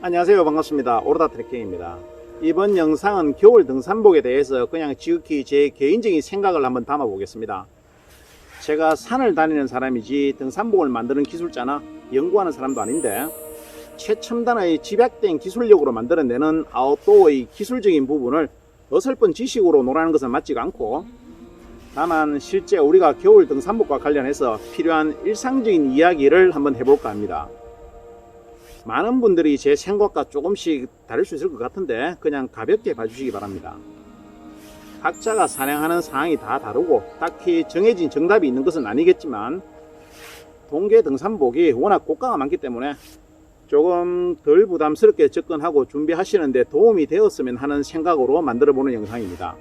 안녕하세요. 반갑습니다. 오르다 트레킹입니다. 이번 영상은 겨울 등산복에 대해서 그냥 지극히 제 개인적인 생각을 한번 담아 보겠습니다. 제가 산을 다니는 사람이지 등산복을 만드는 기술자나 연구하는 사람도 아닌데 최첨단의 집약된 기술력으로 만들어내는 아웃도어의 기술적인 부분을 어설픈 지식으로 논하는 것은 맞지가 않고 다만 실제 우리가 겨울 등산복과 관련해서 필요한 일상적인 이야기를 한번 해볼까 합니다 많은 분들이 제 생각과 조금씩 다를 수 있을 것 같은데 그냥 가볍게 봐주시기 바랍니다. 각자가 산행하는 상황이 다 다르고 딱히 정해진 정답이 있는 것은 아니겠지만 동계 등산복이 워낙 고가가 많기 때문에 조금 덜 부담스럽게 접근하고 준비하시는데 도움이 되었으면 하는 생각으로 만들어 보는 영상입니다.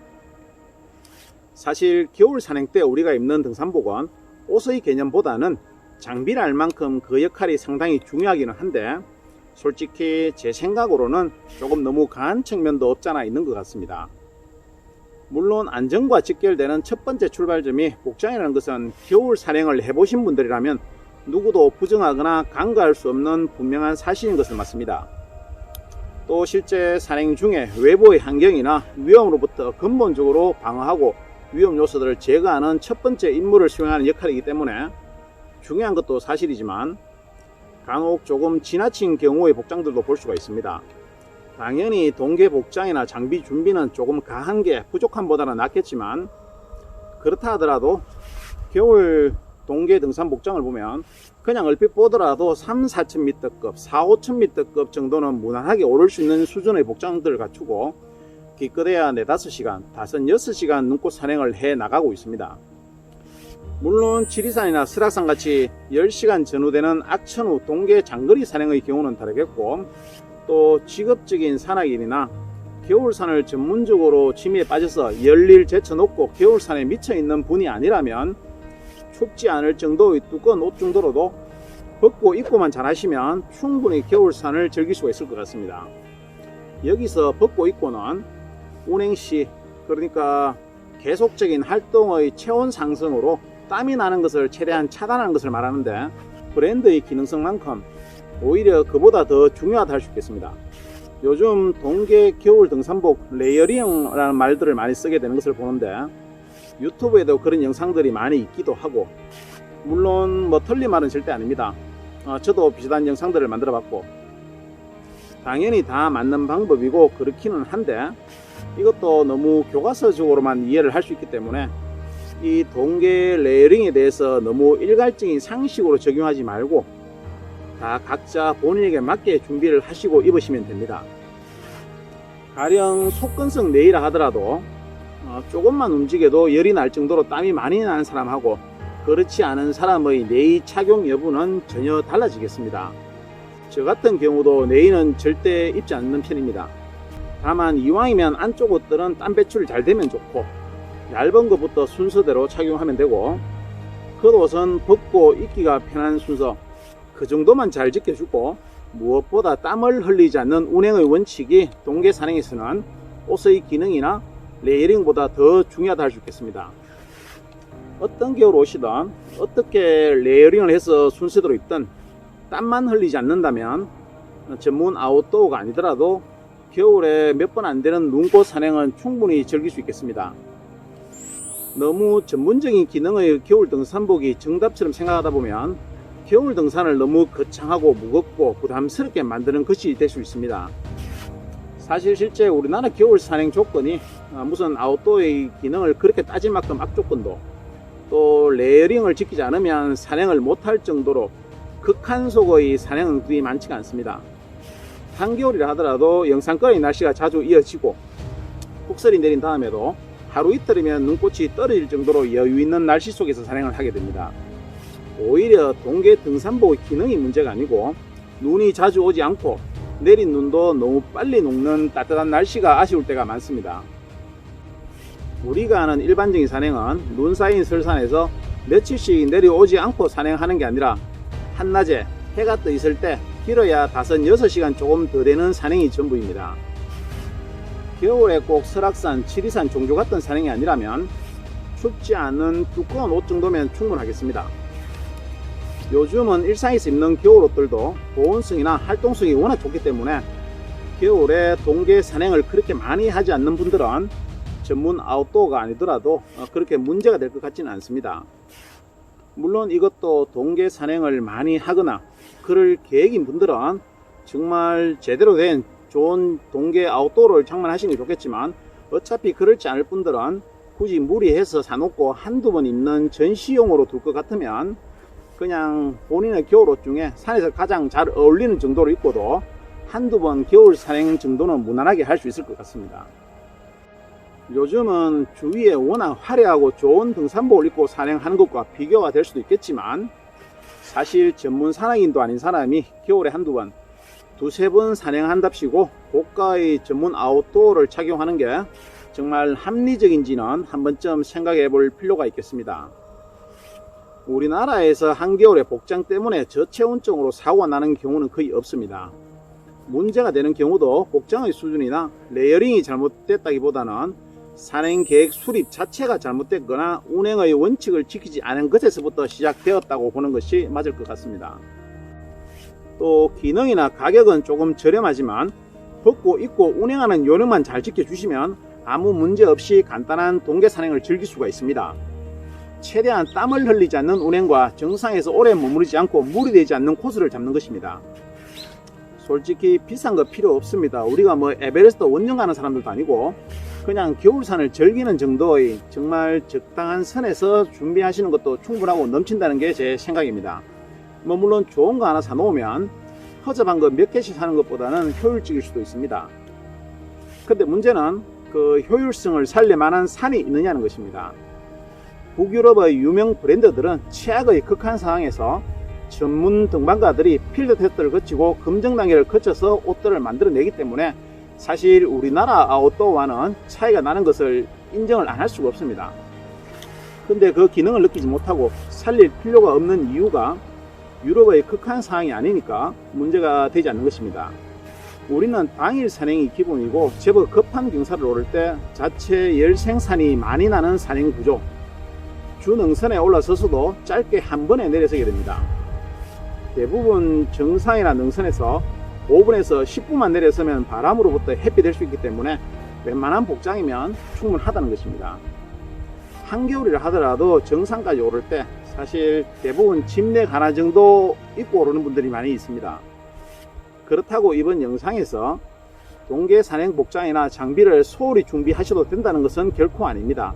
사실 겨울 산행 때 우리가 입는 등산복은 옷의 개념보다는 장비를 알 만큼 그 역할이 상당히 중요하기는 한데 솔직히 제 생각으로는 조금 너무 강한 측면도 없잖아 있는 것 같습니다. 물론 안전과 직결되는 첫 번째 출발점이 복장이라는 것은 겨울 산행을 해보신 분들이라면 누구도 부정하거나 간과할 수 없는 분명한 사실인 것은 맞습니다. 또 실제 산행 중에 외부의 환경이나 위험으로부터 근본적으로 방어하고 위험 요소들을 제거하는 첫 번째 임무를 수행하는 역할이기 때문에 중요한 것도 사실이지만 간혹 조금 지나친 경우의 복장들도 볼 수가 있습니다. 당연히 동계 복장이나 장비 준비는 조금 가한 게 부족함보다는 낫겠지만 그렇다 하더라도 겨울 동계 등산 복장을 보면 그냥 얼핏 보더라도 3, 4,000m급, 4, 5,000m급 정도는 무난하게 오를 수 있는 수준의 복장들을 갖추고 기껏해야 4, 5시간, 5, 6시간 눈꽃 산행을 해 나가고 있습니다. 물론 지리산이나 설악산 같이 10시간 전후되는 악천후 동계 장거리 산행의 경우는 다르겠고 또 직업적인 산악인이나 겨울산을 전문적으로 취미에 빠져서 열일 제쳐놓고 겨울산에 미쳐있는 분이 아니라면 춥지 않을 정도의 두꺼운 옷 정도로도 벗고 입고만 잘 하시면 충분히 겨울산을 즐길 수가 있을 것 같습니다. 여기서 벗고 입고는 운행시 그러니까 계속적인 활동의 체온 상승으로 땀이 나는 것을 최대한 차단하는 것을 말하는데 브랜드의 기능성만큼 오히려 그보다 더 중요하다 할 수 있겠습니다. 요즘 동계 겨울 등산복 레이어링이라는 말들을 많이 쓰게 되는 것을 보는데 유튜브에도 그런 영상들이 많이 있기도 하고 물론 뭐 틀린 말은 절대 아닙니다. 어, 저도 비슷한 영상들을 만들어 봤고 당연히 다 맞는 방법이고 그렇기는 한데 이것도 너무 교과서적으로만 이해를 할 수 있기 때문에 이 동계 레이어링에 대해서 너무 일괄적인 상식으로 적용하지 말고 다 각자 본인에게 맞게 준비를 하시고 입으시면 됩니다. 가령 속건성 내이라 하더라도 어, 조금만 움직여도 열이 날 정도로 땀이 많이 나는 사람하고 그렇지 않은 사람의 내의 착용 여부는 전혀 달라지겠습니다. 저 같은 경우도 내의는 절대 입지 않는 편입니다. 다만 이왕이면 안쪽 옷들은 땀 배출이 잘 되면 좋고 얇은 것부터 순서대로 착용하면 되고 겉옷은 벗고 입기가 편한 순서 그 정도만 잘 지켜주고 무엇보다 땀을 흘리지 않는 운행의 원칙이 동계 산행에서는 옷의 기능이나 레이링보다 더 중요하다 할 수 있겠습니다. 어떤 겨울 옷이든 어떻게 레이어링을 해서 순서대로 입든 땀만 흘리지 않는다면 전문 아웃도어가 아니더라도 겨울에 몇 번 안 되는 눈꽃 산행은 충분히 즐길 수 있겠습니다. 너무 전문적인 기능의 겨울 등산복이 정답처럼 생각하다 보면 겨울 등산을 너무 거창하고 무겁고 부담스럽게 만드는 것이 될 수 있습니다. 사실 실제 우리나라 겨울 산행 조건이 아, 무슨 아웃도어의 기능을 그렇게 따질 만큼 악조건도 또 레이어링을 지키지 않으면 산행을 못할 정도로 극한속의 산행은 그리 많지가 않습니다. 한겨울이라 하더라도 영산거리 날씨가 자주 이어지고 폭설이 내린 다음에도 하루 이틀이면 눈꽃이 떨어질 정도로 여유 있는 날씨 속에서 산행을 하게 됩니다. 오히려 동계 등산복의 기능이 문제가 아니고 눈이 자주 오지 않고 내린 눈도 너무 빨리 녹는 따뜻한 날씨가 아쉬울 때가 많습니다. 우리가 아는 일반적인 산행은 눈 쌓인 설산에서 며칠씩 내려오지 않고 산행하는 게 아니라 한낮에 해가 떠 있을 때 길어야 5, 6시간 조금 더 되는 산행이 전부입니다. 겨울에 꼭 설악산, 지리산 종조 같은 산행이 아니라면 춥지 않은 두꺼운 옷 정도면 충분하겠습니다. 요즘은 일상에서 입는 겨울 옷들도 보온성이나 활동성이 워낙 좋기 때문에 겨울에 동계 산행을 그렇게 많이 하지 않는 분들은 전문 아웃도어가 아니더라도 어, 그렇게 문제가 될 것 같지는 않습니다. 물론 이것도 동계 산행을 많이 하거나 그럴 계획인 분들은 정말 제대로 된 좋은 동계 아웃도어를 장만하시는 게 좋겠지만 어차피 그렇지 않을 분들은 굳이 무리해서 사놓고 한두 번 입는 전시용으로 둘 것 같으면 그냥 본인의 겨울옷 중에 산에서 가장 잘 어울리는 정도로 입고도 한두 번 겨울 산행 정도는 무난하게 할 수 있을 것 같습니다. 요즘은 주위에 워낙 화려하고 좋은 등산복을 입고 산행하는 것과 비교가 될 수도 있겠지만 사실 전문 산악인도 아닌 사람이 겨울에 한두 번, 두세 번 산행한답시고 고가의 전문 아웃도어를 착용하는 게 정말 합리적인지는 한 번쯤 생각해 볼 필요가 있겠습니다. 우리나라에서 한겨울에 복장 때문에 저체온증으로 사고가 나는 경우는 거의 없습니다. 문제가 되는 경우도 복장의 수준이나 레이어링이 잘못됐다기보다는 산행 계획 수립 자체가 잘못됐거나 운행의 원칙을 지키지 않은 것에서부터 시작되었다고 보는 것이 맞을 것 같습니다. 또 기능이나 가격은 조금 저렴하지만 벗고 입고 운행하는 요령만 잘 지켜주시면 아무 문제 없이 간단한 동계 산행을 즐길 수가 있습니다. 최대한 땀을 흘리지 않는 운행과 정상에서 오래 머무르지 않고 무리되지 않는 코스를 잡는 것입니다. 솔직히 비싼 거 필요 없습니다. 우리가 뭐 에베레스트 원정 가는 사람들도 아니고 그냥 겨울산을 즐기는 정도의 정말 적당한 선에서 준비하시는 것도 충분하고 넘친다는 게 제 생각입니다. 뭐 물론 좋은 거 하나 사놓으면 허접한 거 몇 개씩 사는 것보다는 효율적일 수도 있습니다. 근데 문제는 그 효율성을 살릴 만한 산이 있느냐는 것입니다. 북유럽의 유명 브랜드들은 최악의 극한 상황에서 전문 등반가들이 필드 테스트를 거치고 검증 단계를 거쳐서 옷들을 만들어내기 때문에 사실 우리나라 아웃도어와는 차이가 나는 것을 인정을 안 할 수가 없습니다. 근데 그 기능을 느끼지 못하고 살릴 필요가 없는 이유가 유럽의 극한 상황이 아니니까 문제가 되지 않는 것입니다. 우리는 당일 산행이 기본이고 제법 급한 경사를 오를 때 자체 열 생산이 많이 나는 산행 구조 주 능선에 올라서서도 짧게 한 번에 내려서게 됩니다. 대부분 정상이나 능선에서 5분에서 10분만 내려서면 바람으로부터 햇빛 될 수 있기 때문에 웬만한 복장이면 충분하다는 것입니다. 한겨울이라 하더라도 정상까지 오를 때 사실 대부분 짐렉 하나 정도 입고 오르는 분들이 많이 있습니다. 그렇다고 이번 영상에서 동계 산행 복장이나 장비를 소홀히 준비하셔도 된다는 것은 결코 아닙니다.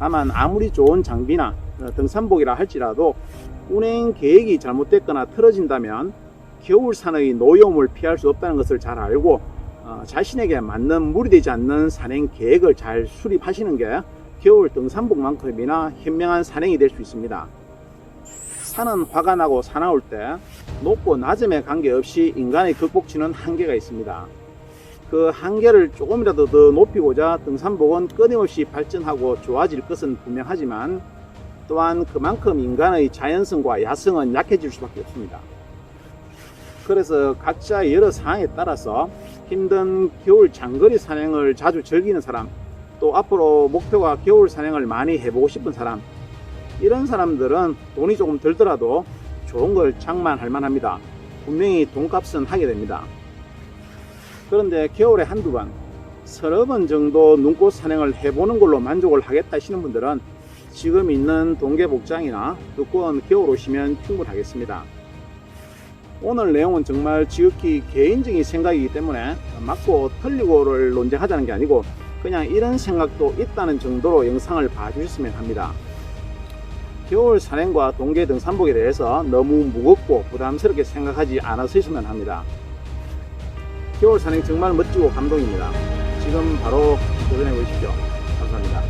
다만 아무리 좋은 장비나 등산복이라 할지라도 운행 계획이 잘못됐거나 틀어진다면 겨울 산의 노여움을 피할 수 없다는 것을 잘 알고 어, 자신에게 맞는 무리되지 않는 산행 계획을 잘 수립하시는 게 겨울 등산복만큼이나 현명한 산행이 될 수 있습니다. 산은 화가 나고 사나울 때 높고 낮음에 관계없이 인간의 극복치는 한계가 있습니다. 그 한계를 조금이라도 더 높이고자 등산복은 끊임없이 발전하고 좋아질 것은 분명하지만 또한 그만큼 인간의 자연성과 야성은 약해질 수밖에 없습니다. 그래서 각자 여러 상황에 따라서 힘든 겨울 장거리 산행을 자주 즐기는 사람, 또 앞으로 목표가 겨울 산행을 많이 해보고 싶은 사람, 이런 사람들은 돈이 조금 들더라도 좋은 걸 장만할 만합니다. 분명히 돈값은 하게 됩니다. 그런데 겨울에 한두 번, 서너 번 정도 눈꽃 산행을 해보는 걸로 만족을 하겠다 하시는 분들은 지금 있는 동계 복장이나 두꺼운 겨울 옷이면 충분하겠습니다. 오늘 내용은 정말 지극히 개인적인 생각이기 때문에 맞고 틀리고를 논쟁하자는 게 아니고 그냥 이런 생각도 있다는 정도로 영상을 봐주셨으면 합니다. 겨울 산행과 동계 등산복에 대해서 너무 무겁고 부담스럽게 생각하지 않았으면 합니다. 겨울 산행 정말 멋지고 감동입니다. 지금 바로 도전해 보십시오. 감사합니다.